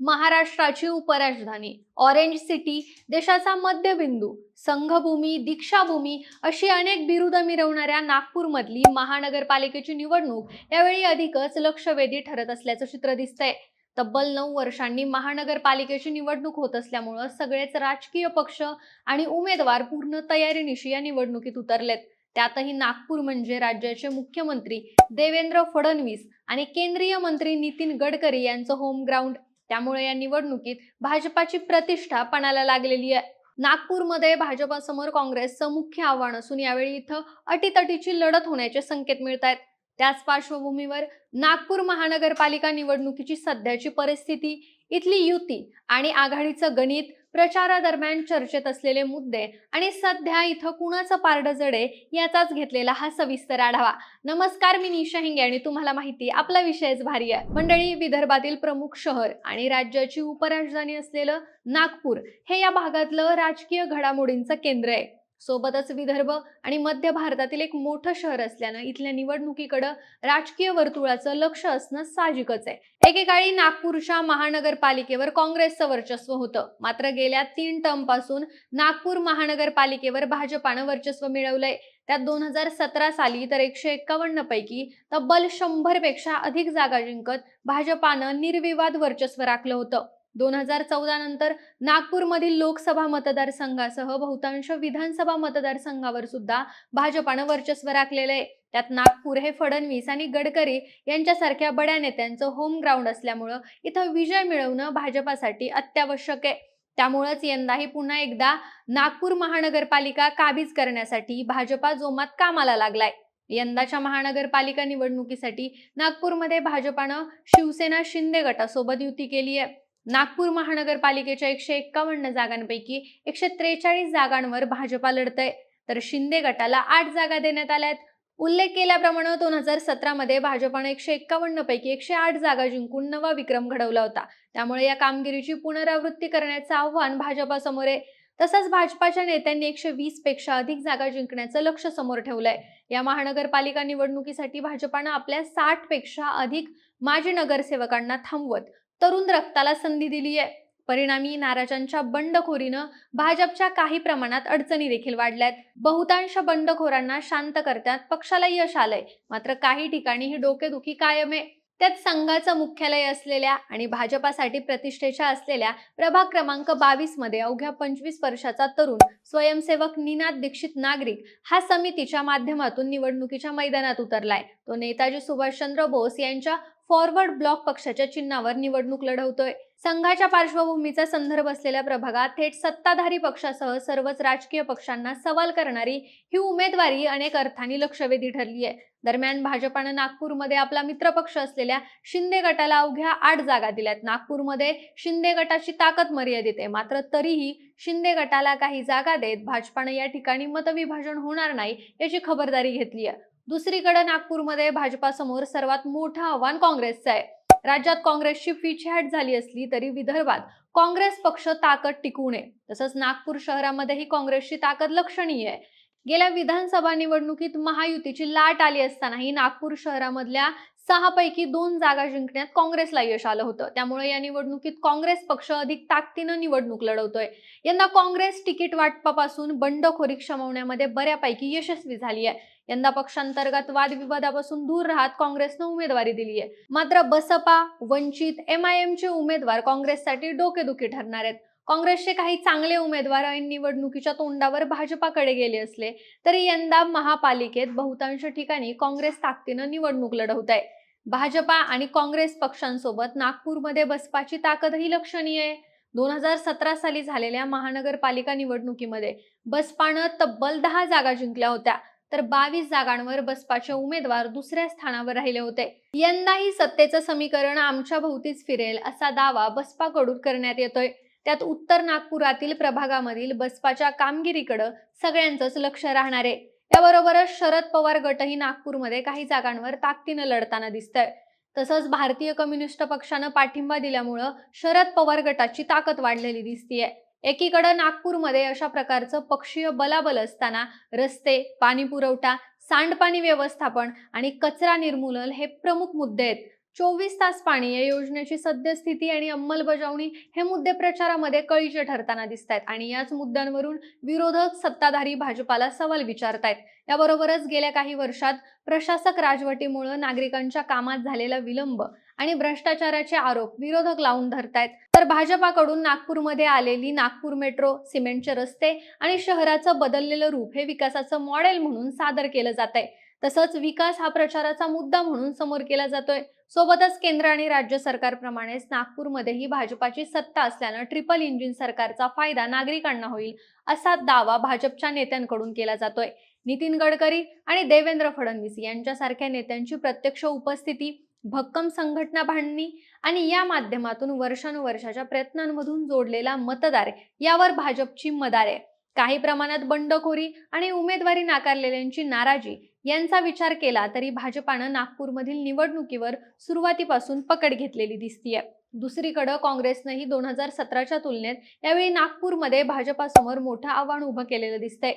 महाराष्ट्राची उपराजधानी. Orange city देशाचा मध्यबिंदू. संघभूमी दीक्षाभूमी अशी अनेक बिरुदं मिरवणाऱ्या नागपूरमधली महानगरपालिकेची निवडणूक यावेळी अधिकच लक्षवेधी ठरत असल्याचं चित्र दिसतंय. तब्बल नऊ वर्षांनी महानगरपालिकेची निवडणूक होत असल्यामुळं सगळेच राजकीय पक्ष आणि उमेदवार पूर्ण तयारीनिशी या निवडणुकीत उतरलेत. त्यातही नागपूर म्हणजे राज्याचे मुख्यमंत्री देवेंद्र फडणवीस आणि केंद्रीय मंत्री नितीन गडकरी यांचं होम ग्राउंड त्यामुळे या निवडणुकीत भाजपाची प्रतिष्ठा पणाला लागलेली आहे. नागपूरमध्ये भाजपासमोर काँग्रेसचं मुख्य आव्हान असून यावेळी इथं अटीतटीची लढत होण्याचे संकेत मिळत आहेत त्याच पार्श्वभूमीवर नागपूर महानगरपालिका निवडणुकीची सध्याची परिस्थिती इथली युती आणि आघाडीचं गणित प्रचारादरम्यान चर्चेत असलेले मुद्दे आणि सध्या इथं कुणाचं पारड जडे याचाच घेतलेला हा सविस्तर आढावा. नमस्कार मी निशा हिंगे आणि तुम्हाला माहिती आपला विषयच भारी आहे. मंडळी विदर्भातील प्रमुख शहर आणि राज्याची उपराजधानी असलेलं नागपूर हे या भागातलं राजकीय घडामोडींचं केंद्र आहे. सोबतच विदर्भ आणि मध्य भारतातील एक मोठं शहर असल्यानं इथल्या निवडणुकीकडं राजकीय वर्तुळाचं लक्ष असणं साहजिकच आहे. एकेकाळी नागपूरच्या महानगरपालिकेवर काँग्रेसचं वर्चस्व होतं. मात्र गेल्या तीन टर्मपासून नागपूर महानगरपालिकेवर भाजपानं वर्चस्व मिळवलंय. त्यात दोन हजार सतरा साली तर एकशे एक्कावन्न पैकी तब्बल शंभरपेक्षा अधिक जागा जिंकत भाजपानं निर्विवाद वर्चस्व राखलं होतं. दोन हजार चौदा नंतर नागपूरमधील लोकसभा मतदारसंघासह बहुतांश विधानसभा मतदारसंघावर सुद्धा भाजपानं वर्चस्व राखलेलं आहे. त्यात नागपूर हे फडणवीस आणि गडकरी यांच्यासारख्या बड्या नेत्यांचं होम ग्राउंड असल्यामुळं इथं विजय मिळवणं भाजपासाठी अत्यावश्यक आहे. त्यामुळंच यंदाही पुन्हा एकदा नागपूर महानगरपालिका काबीज करण्यासाठी भाजपा जोमात कामाला लागलाय. यंदाच्या महानगरपालिका निवडणुकीसाठी नागपूरमध्ये भाजपानं शिवसेना शिंदे गटासोबत युती केली आहे. नागपूर महानगरपालिकेच्या एकशे एक्कावन्न जागांपैकी एकशे त्रेचाळीस जागांवर भाजपा लढतय. तर शिंदे गटाला आठ जागा देण्यात आल्या आहेत उल्लेख केल्याप्रमाणे दोन हजार सतरामध्ये भाजपानं एकशे एक्कावन्न पैकी एकशे आठ जागा जिंकून नवा विक्रम घडवला होता. त्यामुळे या कामगिरीची पुनरावृत्ती करण्याचं आव्हान भाजपासमोर आहे. तसंच भाजपाच्या नेत्यांनी एकशे वीसपेक्षा अधिक जागा जिंकण्याचं लक्ष समोर ठेवलंय. या महानगरपालिका निवडणुकीसाठी भाजपानं आपल्या साठपेक्षा अधिक माजी नगरसेवकांना थांबवत तरुण रक्ताला संधी दिली आहे. परिणामी नाराजांच्या बंडखोरीनं भाजपच्या काही प्रमाणात अडचणी देखील वाढल्यात. बहुतांश बंडखोरांना शांत करण्यात पक्षाला यश आलंय. मात्र काही ठिकाणी ही डोकेदुखी कायम आहे. त्यात संघाचं मुख्यालय असलेल्या आणि भाजपासाठी प्रतिष्ठेच्या असलेल्या प्रभाग क्रमांक बावीसमध्ये अवघ्या पंचवीस वर्षाचा तरुण स्वयंसेवक निनाद दीक्षित नागरिक हा समितीच्या माध्यमातून निवडणुकीच्या मैदानात उतरलाय. तो नेताजी सुभाषचंद्र बोस यांच्या फॉरवर्ड ब्लॉक पक्षाच्या चिन्हावर निवडणूक लढवतोय. संघाच्या पार्श्वभूमीचा संदर्भ असलेल्या प्रभागात थेट सत्ताधारी पक्षासह सर्वच राजकीय पक्षांना सवाल करणारी ही उमेदवारी अनेक अर्थांनी लक्षवेधी ठरली आहे. दरम्यान भाजपानं नागपूरमध्ये आपला मित्रपक्ष असलेल्या शिंदे गटाला अवघ्या आठ जागा दिल्यात. नागपूरमध्ये शिंदे गटाची ताकद मर्यादित आहे. मात्र तरीही शिंदे गटाला काही जागा देत भाजपानं या ठिकाणी मतविभाजन होणार नाही याची खबरदारी घेतली आहे. दुसरीकडे नागपूरमध्ये भाजपासमोर सर्वात मोठं आव्हान काँग्रेसचं आहे. राज्यात काँग्रेसची पिछेहाट झाली असली तरी विदर्भात काँग्रेस पक्ष ताकद टिकू नये. तसंच नागपूर शहरामध्येही काँग्रेसची ताकद लक्षणीय आहे. गेल्या विधानसभा निवडणुकीत महायुतीची लाट आली असतानाही नागपूर शहरामधल्या सहा पैकी दोन जागा जिंकण्यात काँग्रेसला यश आलं होतं. त्यामुळे या निवडणुकीत काँग्रेस पक्ष अधिक ताकदीनं निवडणूक लढवतोय. यंदा काँग्रेस तिकीट वाटपापासून बंडखोरी क्षमवण्यामध्ये बऱ्यापैकी यशस्वी झाली आहे. यंदा पक्षांतर्गत वादविवादापासून दूर राहत काँग्रेसनं उमेदवारी दिली आहे. मात्र बसपा वंचित एम आय एमचे उमेदवार काँग्रेससाठी डोकेदुखी ठरणार आहेत. काँग्रेसचे काही चांगले उमेदवार ऐन निवडणुकीच्या तोंडावर भाजपाकडे गेले असले तरी यंदा महापालिकेत बहुतांश ठिकाणी काँग्रेस ताकदीनं निवडणूक लढवत आहे. भाजपा आणि काँग्रेस पक्षांसोबत नागपूरमध्ये बसपाची ताकदही लक्षणीय आहे. दोन हजार सतरा साली झालेल्या महानगरपालिका निवडणुकीमध्ये बसपानं तब्बल दहा जागा जिंकल्या होत्या. तर बावीस जागांवर बसपाचे उमेदवार दुसऱ्या स्थानावर राहिले होते. यंदाही सत्तेचं समीकरण आमच्या भोवतीच फिरेल असा दावा बसपाकडून करण्यात येतोय. त्यात उत्तर नागपुरातील प्रभागामधील बसपाच्या कामगिरीकडे सगळ्यांचंच लक्ष राहणार आहे. त्याबरोबरच शरद पवार गटही नागपूरमध्ये काही जागांवर ताकदीनं लढताना दिसतंय. तसंच भारतीय कम्युनिस्ट पक्षानं पाठिंबा दिल्यामुळं शरद पवार गटाची ताकद वाढलेली दिसतीये. एकीकडे नागपूरमध्ये अशा प्रकारचं पक्षीय बलाबल असताना रस्ते पाणी पुरवठा सांडपाणी व्यवस्थापन आणि कचरा निर्मूलन हे प्रमुख मुद्दे आहेत. चोवीस तास पाणी या योजनेची सद्यस्थिती आणि अंमलबजावणी हे मुद्दे प्रचारामध्ये कळीचे ठरताना दिसत आहेत आणि याच मुद्द्यांवरून विरोधक सत्ताधारी भाजपाला सवाल विचारतायत. याबरोबरच गेल्या काही वर्षात प्रशासक राजवटीमुळे नागरिकांच्या कामात झालेला विलंब आणि भ्रष्टाचाराचे आरोप विरोधक लावून धरतायत. तर भाजपाकडून नागपूरमध्ये आलेली नागपूर मेट्रो सिमेंटचे रस्ते आणि शहराचं बदललेलं रूप हे विकासाचं मॉडेल म्हणून सादर केलं जात आहे तसंच विकास हा प्रचाराचा मुद्दा म्हणून समोर केला जातोय. सोबतच केंद्र आणि राज्य सरकारप्रमाणेच नागपूरमध्येही भाजपाची सत्ता असल्यानं ट्रिपल इंजिन सरकारचा फायदा नागरिकांना होईल असा दावा भाजपच्या नेत्यांकडून केला जातोय. नितीन गडकरी आणि देवेंद्र फडणवीस यांच्यासारख्या नेत्यांची प्रत्यक्ष उपस्थिती भक्कम संघटना बांधणी आणि या माध्यमातून वर्षानुवर्षाच्या प्रयत्नांमधून जोडलेला मतदार यावर भाजपची मदार आहे. काही प्रमाणात बंडखोरी आणि उमेदवारी नाकारलेल्यांची नाराजी यांचा विचार केला तरी भाजपानं नागपूरमधील निवडणुकीवर सुरुवातीपासून पकड घेतलेली दिसतीये. दुसरीकडे काँग्रेसनंही दोन हजार सतराच्या तुलनेत यावेळी नागपूरमध्ये भाजपासमोर मोठं आव्हान उभं केलेलं दिसतंय.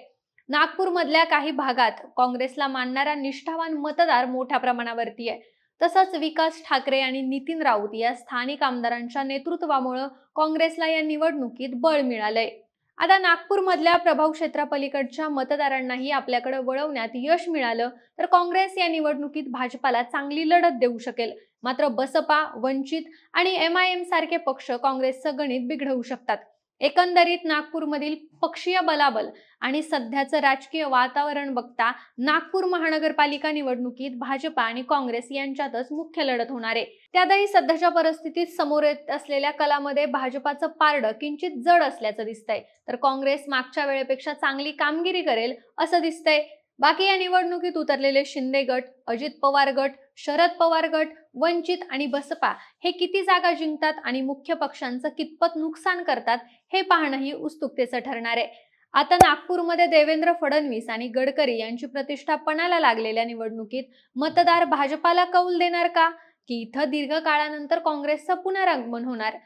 नागपूरमधल्या काही भागात काँग्रेसला मानणारा निष्ठावान मतदार मोठ्या प्रमाणावरती आहे. तसंच विकास ठाकरे आणि नितीन राऊत या स्थानिक आमदारांच्या नेतृत्वामुळं काँग्रेसला या निवडणुकीत बळ मिळालंय. आता नागपूरमधल्या प्रभाव क्षेत्रापलीकडच्या मतदारांनाही आपल्याकडे वळवण्यात यश मिळालं तर काँग्रेस या निवडणुकीत भाजपाला चांगली लढत देऊ शकेल. मात्र बसपा वंचित आणि एम आय एम सारखे पक्ष काँग्रेसचं गणित बिघडवू शकतात. एकंदरीत नागपूरमधील पक्षीय बलाबल आणि सध्याचं राजकीय वातावरण बघता नागपूर महानगरपालिका निवडणुकीत भाजपा आणि काँग्रेस यांच्यातच मुख्य लढत होणार आहे. त्यातही सध्याच्या परिस्थितीत समोर येत असलेल्या कलामध्ये भाजपाचं पारडं किंचित जड असल्याचं दिसतंय. तर काँग्रेस मागच्या वेळेपेक्षा चांगली कामगिरी करेल असं दिसतंय. बाकी या निवडणुकीत उतरलेले शिंदे गट अजित पवार गट शरद पवार गट वंचित आणि बसपा हे किती जागा जिंकतात आणि मुख्य पक्षांचं कितपत नुकसान करतात हे पाहणंही उत्सुकतेचं ठरणार आहे. आता नागपूरमध्ये देवेंद्र फडणवीस आणि गडकरी यांची प्रतिष्ठा पणाला लागलेल्या निवडणुकीत मतदार भाजपाला कौल देणार का? की इथं दीर्घ काळानंतर काँग्रेसचं पुनरागमन होणार?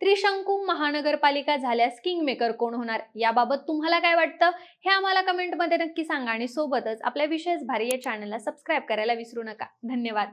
त्रिशंकू महानगरपालिका झाल्यास किंगमेकर कोण होणार? याबाबत तुम्हाला काय वाटतं? हे आम्हाला कमेंटमध्ये नक्की सांगा आणि सोबतच आपल्या विशेष भारी या चॅनलला सबस्क्राईब करायला विसरू नका. धन्यवाद.